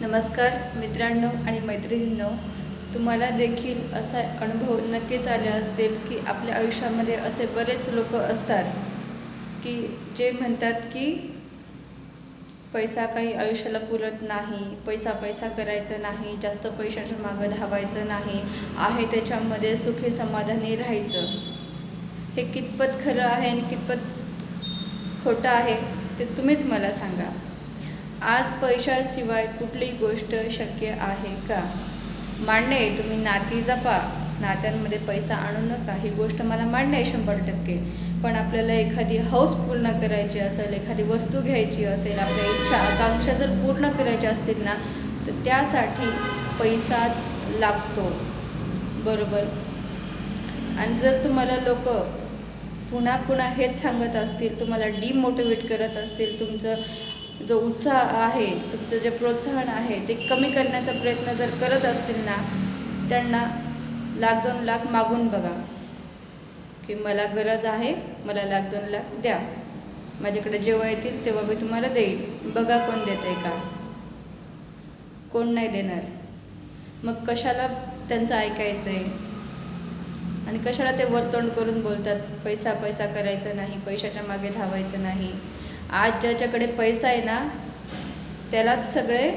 नमस्कार मित्रांनो आणि मैत्रिणींनो तुम्हाला देखील असा अनुभव नक्कीच आले असतील की आपल्या आयुष्यामध्ये असे बरेच लोक असतात की जे म्हणतात की पैसा काही आयुष्याला पुरत नाही पैसा पैसा करायचं नाही जास्त पैशाच्या मागं धावायचं नाही आहे त्याच्यामध्ये सुखी समाधानी राहायचं. हे कितपत खरं आहे आणि कितपत खोटं आहे ते तुम्हीच मला सांगा. आज पैशाशिवाय कुठलीही गोष्ट शक्य आहे का? मान्य आहे तुम्ही नाती जपा. नात्यांमध्ये पैसा आणू नका. ही गोष्ट मला मान्य आहे शंभर टक्के. पण आपल्याला एखादी हौस पूर्ण करायची असेल एखादी वस्तू घ्यायची असेल आपल्या इच्छा आकांक्षा जर पूर्ण करायच्या असतील ना तर त्यासाठी पैसाच लागतो. बरोबर? आणि जर तुम्हाला लोक पुन्हा पुन्हा हेच सांगत असतील तुम्हाला डिमोटिवेट करत असतील तुमचं जो उत्साह आहे तुमचं जे प्रोत्साहन आहे ते कमी करण्याचा प्रयत्न जर करत असतील ना त्यांना लाख दोन लाख मागून बघा. की मला गरज आहे मला लाख दोन लाख द्या. माझ्याकडे जेव्हा येतील तेव्हा मी तुम्हाला देईल. बघा कोण देत आहे का? कोण नाही देणार? मग कशाला त्यांचं ऐकायचं आहे आणि कशाला ते वर्तोंड करून बोलतात पैसा पैसा करायचा नाही पैशाच्या मागे धावायचं नाही? आज ज्याच्याकडे पैसा आहे ना त्यालाच सगळे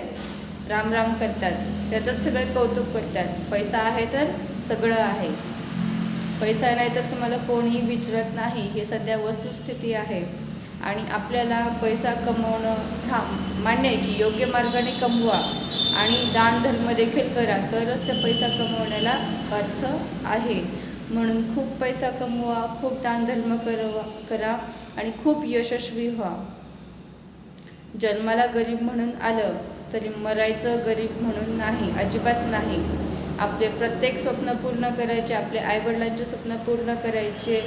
राम राम करतात. त्याचंच सगळे कौतुक करतात. पैसा आहे तर सगळं आहे. पैसा नाही तर तुम्हाला कोणीही विचारत नाही. हे सध्या वस्तुस्थिती आहे. आणि आपल्याला पैसा कमवणं हा मान्य आहे की योग्य मार्गाने कमवा आणि दान धर्म देखील करा तरच ते पैसा कमवण्याला अर्थ आहे. म्हणून खूप पैसा कमवा खूप दानधर्म करवा करा आणि खूप यशस्वी व्हा. जन्माला गरीब म्हणून आलं तरी मरायचं गरीब म्हणून नाही अजिबात नाही. आपले प्रत्येक स्वप्न पूर्ण करायचे आपले आईवडिलांचे स्वप्न पूर्ण करायचे.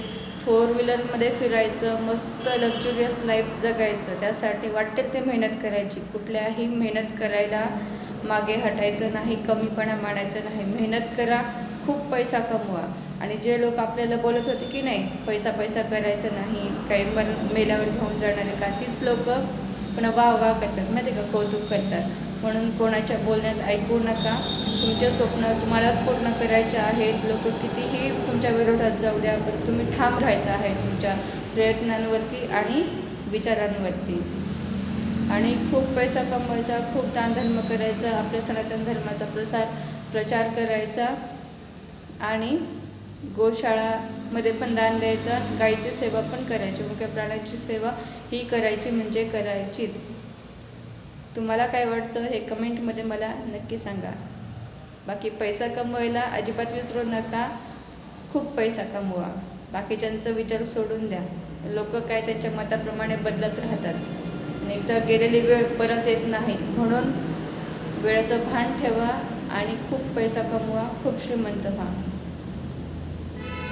फोर व्हीलरमध्ये फिरायचं मस्त लक्झुरियस लाईफ जगायचं. त्यासाठी वाटेल ते मेहनत करायची. कुठल्याही मेहनत करायला मागे हटायचं नाही कमीपणा मानायचं नाही. मेहनत करा खूप पैसा कमवा. आणि जे लोक आपल्याला बोलत होते की नाही पैसा पैसा करायचा नाही काही मर मेल्यावर घेऊन जाणारे का तीच लोक पुन्हा वाह वाह करतात माहिती का? कौतुक करतात. म्हणून कोणाच्या बोलण्यात ऐकू नका. तुमचे स्वप्न तुम्हालाच पूर्ण करायचे आहेत. लोक कितीही तुमच्या विरोधात जाऊ द्या पण तुम्ही ठाम राहायचं आहे तुमच्या प्रयत्नांवरती आणि विचारांवरती. आणि खूप पैसा कमवायचा खूप दानधर्म करायचा आपल्या सनातन धर्माचा प्रसार प्रचार करायचा आणि गोशाळामध्ये पण दान द्यायचं गाईची सेवा पण करायची. मुख्य प्राण्याची सेवा ही करायची म्हणजे करायचीच. तुम्हाला काय वाटतं हे कमेंटमध्ये मला नक्की सांगा. बाकी पैसा कमवायला अजिबात विसरू नका. खूप पैसा कमवा. बाकीच्यांचा विचार सोडून द्या. लोक काय त्यांच्या मताप्रमाणे बदलत राहतात. आणि एकदा गेलेली वेळ परत येत नाही. म्हणून वेळेचं भान ठेवा आणि खूप पैसा कमवा. खूप श्रीमंत व्हा.